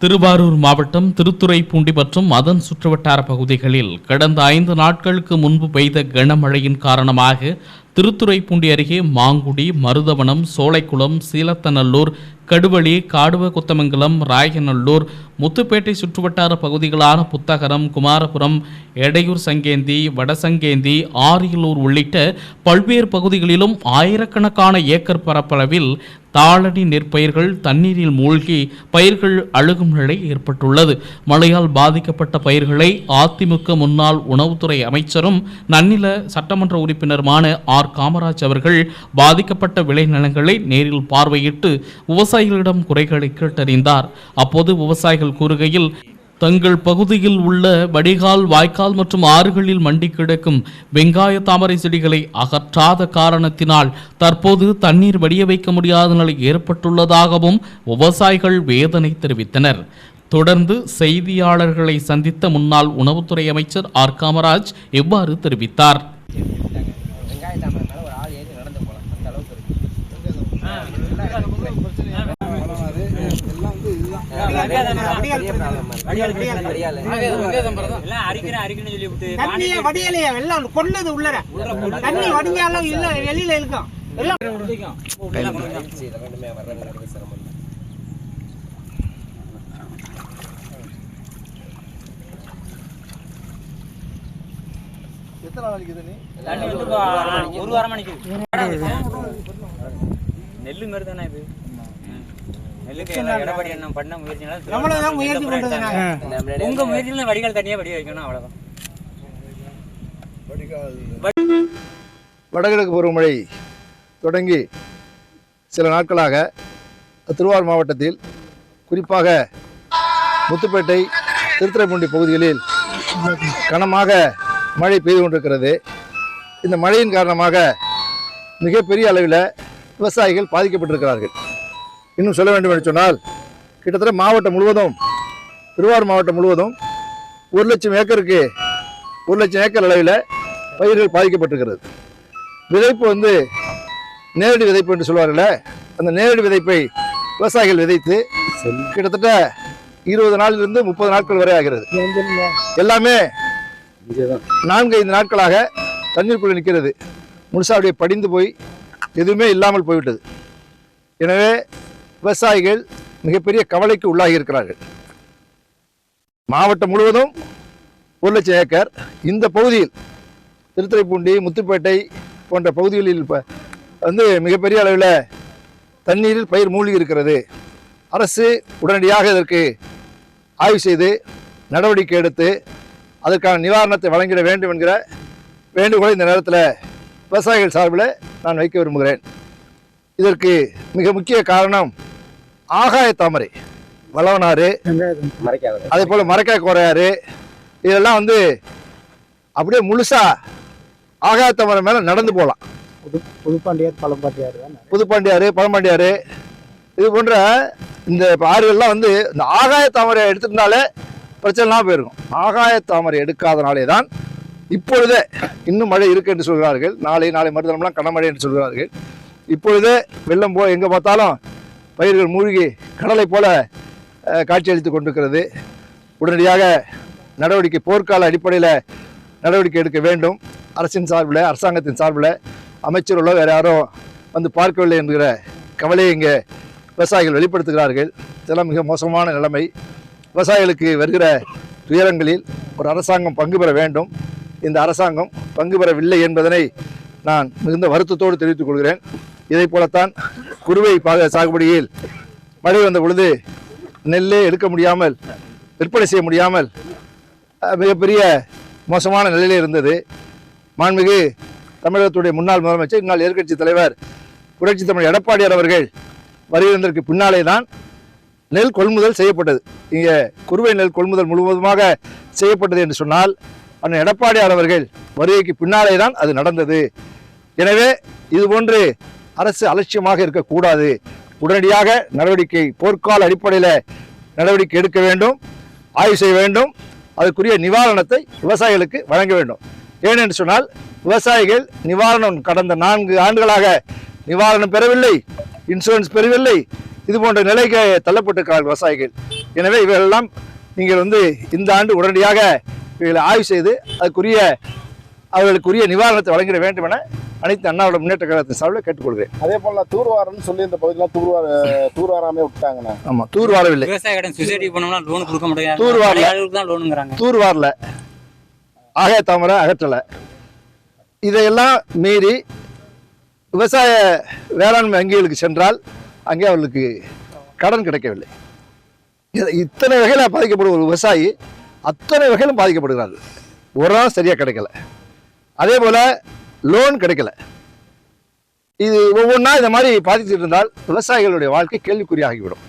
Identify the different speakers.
Speaker 1: திருவாரூர் மாவட்டம் திருத்துறைப்பூண்டி மற்றும் அதன் சுற்றுவட்டார பகுதிகளில் கடந்த ஐந்து நாட்களுக்கு முன்பு பெய்த கனமழையின் காரணமாக திருத்துறைப்பூண்டி அருகே மாங்குடி மருதவனம் சோலைக்குளம் சீலத்தநல்லூர் கடுவழி காடுவ குத்தமங்கலம் ராயநல்லூர் முத்துப்பேட்டை சுற்றுவட்டார பகுதிகளான புத்தகரம் குமாரபுரம் எடையூர் சங்கேந்தி வடசங்கேந்தி ஆரியலூர் உள்ளிட்ட பல்வேறு பகுதிகளிலும் ஆயிரக்கணக்கான ஏக்கர் பரப்பளவில் தாளடி நெற்பயிர்கள் தண்ணீரில் மூழ்கி பயிர்கள் அழுகும் நிலை ஏற்பட்டுள்ளது. மழையால் பாதிக்கப்பட்ட பயிர்களை அதிமுக முன்னாள் உணவுத்துறை அமைச்சரும் நன்னில சட்டமன்ற உறுப்பினருமான ஆர். காமராஜ் அவர்கள் பாதிக்கப்பட்ட விளைநிலங்களை நேரில் பார்வையிட்டு விவசாயிகளிடம் குறைகளை கேட்டறிந்தார். அப்போது விவசாயிகள் அவர்கள் கூறுகையில் தங்கள் பகுதியில் உள்ள வடிகால் வாய்க்கால் மற்றும் ஆறுகளில் மண்டி கிடக்கும் வெங்காய தாமரை செடிகளை அகற்றாத காரணத்தினால் தற்போது தண்ணீர் வடிய வைக்க முடியாத நிலை ஏற்பட்டுள்ளதாகவும் விவசாயிகள் வேதனை தெரிவித்தனர். தொடர்ந்து செய்தியாளர்களை சந்தித்த முன்னாள் உணவுத்துறை அமைச்சர் ஆர். காமராஜ் இவ்வாறு தெரிவித்தார்
Speaker 2: வெங்காய தாமரை மேலே ஒரு ஆள் ஏறி நடந்து போகலாம் அந்த அளவுக்கு இருக்கு
Speaker 3: எல்லாம் அரிக்கிறேன் அரிக்கிறேன்னு சொல்லி விட்டு
Speaker 4: தண்ணியே வடியலையா எல்லாம் கொண்டது உள்ளர தண்ணி வடிஞ்சாலும் இல்ல வெளியில இருக்கும் எல்லாம்
Speaker 2: இதை ரெண்டுமே வர்றவங்களுக்கு சிரமம் தான்
Speaker 3: தண்ணி வந்து இப்போ ஒரு வாரமா நிக்குது நெல்லு மாதிரி தானே இது எடப்பாடி என்ன பண்ண முயற்சினால
Speaker 4: நம்மளதான் முயற்சி பண்றது நாங்க.
Speaker 3: உங்க முயற்சியில வடிகால் தண்ணியா வடி வைக்கணும் அவ்வளவுதான்.
Speaker 5: வடகிழக்கு பருவமழை தொடங்கி சில நாட்களாக திருவாரூர் மாவட்டத்தில் குறிப்பாக முத்துப்பேட்டை திருத்துறைப்பூண்டி பகுதிகளில் கனமாக மழை பெய்து கொண்டிருக்கிறது. இந்த மழையின் காரணமாக மிகப்பெரிய அளவில் விவசாயிகள் பாதிக்கப்பட்டிருக்கிறார்கள். இன்னும் சொல்ல வேண்டும் என்று சொன்னால் கிட்டத்தட்ட மாவட்டம் முழுவதும் திருவாரூர் மாவட்டம் முழுவதும் ஒரு லட்சம் ஏக்கருக்கு ஒரு லட்சம் ஏக்கர் அளவில் பயிர்கள் பாதிக்கப்பட்டிருக்கிறது. விதைப்பு வந்து நேரடி விதைப்பு என்று சொல்வார்கள் அந்த நேரடி விதைப்பை விவசாயிகள் விதைத்து கிட்டத்தட்ட இருபது நாளிலிருந்து முப்பது நாட்கள் வரை ஆகிறது. எல்லாமே நான்கு ஐந்து நாட்களாக தண்ணீருக்குள்ளே நிற்கிறது. முழுசா அப்படியே படிந்து போய் எதுவுமே இல்லாமல் போய்விட்டது. எனவே விவசாயிகள் மிகப்பெரிய கவலைக்கு உள்ளாகி இருக்கிறார்கள் மாவட்டம் முழுவதும் ஒரு லட்சம் ஏக்கர். இந்த பகுதியில் திருத்துறைப்பூண்டி முத்துப்பேட்டை போன்ற பகுதிகளில் இப்போ வந்து மிகப்பெரிய அளவில் தண்ணீரில் பயிர் மூழ்கி இருக்கிறது. அரசு உடனடியாக இதற்கு ஆய்வு செய்து நடவடிக்கை எடுத்து அதற்கான நிவாரணத்தை வழங்கிட வேண்டும் என்கிற வேண்டுகோளை இந்த நேரத்தில் விவசாயிகள் சார்பில் நான் வைக்க விரும்புகிறேன். இதற்கு மிக முக்கிய காரணம் ஆகாய தாமரை வளவனாறு அதே போல் மரக்காய் குறையாறு இதெல்லாம் வந்து அப்படியே முழுசா ஆகாயத்தமரம் மேலே நடந்து போகலாம்
Speaker 4: புது புதுப்பாண்டியார் பழம்பாட்டியார் தானே.
Speaker 5: புதுப்பாண்டியாறு பழம்பாண்டியாறு இது போன்ற இந்த ஆறுகள்லாம் வந்து இந்த ஆகாய தாமரை எடுத்திருந்தாலே பிரச்சனைலாம் போயிருக்கும். ஆகாய தாமரை எடுக்காதனாலே தான் இப்பொழுதே இன்னும் மழை இருக்கு என்று சொல்கிறார்கள். நாளை நாளை மறுதினம்லாம் கனமழை என்று சொல்கிறார்கள். இப்பொழுதே வெள்ளம் போ எங்கே பார்த்தாலும் பயிர்கள் மூழ்கி கடலை போல காட்சியளித்து கொண்டிருக்கிறது. உடனடியாக நடவடிக்கை போர்க்கால அடிப்படையில் நடவடிக்கை எடுக்க வேண்டும். அரசின் சார்பில் அரசாங்கத்தின் சார்பில் அமைச்சர்களோ வேறு யாரும் வந்து பார்க்கவில்லை என்கிற கவலையை இங்கே விவசாயிகள் வெளிப்படுத்துகிறார்கள். இதெல்லாம் மிக மோசமான நிலைமை. விவசாயிகளுக்கு வருகிற துயரங்களில் ஒரு அரசாங்கம் பங்கு பெற வேண்டும். இந்த அரசாங்கம் பங்கு பெறவில்லை என்பதனை நான் மிகுந்த வருத்தத்தோடு தெரிவித்துக் கொள்கிறேன். இதைப் போலத்தான் குறுவை பாக சாகுபடியில் மழை வந்த பொழுது நெல்லே எடுக்க முடியாமல் விற்பனை செய்ய முடியாமல் மிகப்பெரிய மோசமான நிலையிலே இருந்தது. மாண்புமிகு தமிழகத்துடைய முன்னாள் முதலமைச்சர் இந்நாள் எதிர்கட்சி தலைவர் புரட்சி தமிழ் எடப்பாடியார் அவர்கள் வருகிறதற்கு பின்னாலே தான் நெல் கொள்முதல் செய்யப்பட்டது. இங்கே குறுவை நெல் கொள்முதல் முழுவதுமாக செய்யப்பட்டது என்று சொன்னால் அண்ணன் எடப்பாடியார் அவர்கள் வருகைக்கு பின்னாலே தான் அது நடந்தது. எனவே இதுபோன்று அரசு அலட்சியமாக இருக்கக்கூடாது. உடனடியாக நடவடிக்கை போர்க்கால அடிப்படையில் நடவடிக்கை எடுக்க வேண்டும் ஆய்வு செய்ய வேண்டும் அதுக்குரிய நிவாரணத்தை விவசாயிகளுக்கு வழங்க வேண்டும். ஏனென்று சொன்னால் விவசாயிகள் நிவாரணம் கடந்த நான்கு ஆண்டுகளாக நிவாரணம் பெறவில்லை இன்சூரன்ஸ் பெறவில்லை இது போன்ற நிலைக்கு தள்ளப்பட்டிருக்கிறார்கள் விவசாயிகள். எனவே இவைகளெல்லாம் நீங்கள் வந்து இந்த ஆண்டு உடனடியாக இவைகளை ஆய்வு செய்து அதுக்குரிய அவர்களுக்குரிய நிவாரணத்தை வழங்கிட வேண்டும் என அனைத்து அண்ணாவோட முன்னேற்ற கழகத்தின் சார்பில் கேட்டுக்கொள்கிறேன்.
Speaker 6: அதே போல தூர்வாரம்னு சொல்லி இந்த பகுதியெல்லாம் தூர்வார தூர்வாராமே விட்டாங்கண்ணே.
Speaker 5: ஆமாம் தூர் வாரவில்லை
Speaker 3: விவசாய கடன் சொசைட்டி பண்ணோம்னா லோன் கொடுக்க மாட்டேங்கிறாங்க.
Speaker 5: தூர் வாரல.
Speaker 3: பழைய ஆளுகளுக்கு தான் லோனுங்கிறாங்க
Speaker 5: தூர் வாரல ஆகாய தாமரை அகற்றலை. இதையெல்லாம் மீறி விவசாய வேளாண்மை வங்கிகளுக்கு சென்றால் அங்கே அவர்களுக்கு கடன் கிடைக்கவில்லை. இது- இத்தனை வகையில் பாதிக்கப்படும் ஒரு விவசாயி அத்தனை வகையிலும் பாதிக்கப்படுகிறார்கள் உரம் சரியாக கிடைக்கல. அதே போல் லோன் கிடைக்கல. இது ஒவ்வொன்றா இந்த மாதிரி பாதிச்சுட்டு இருந்தால் விவசாயிகளுடைய வாழ்க்கை கேள்விக்குறியாகிவிடும்.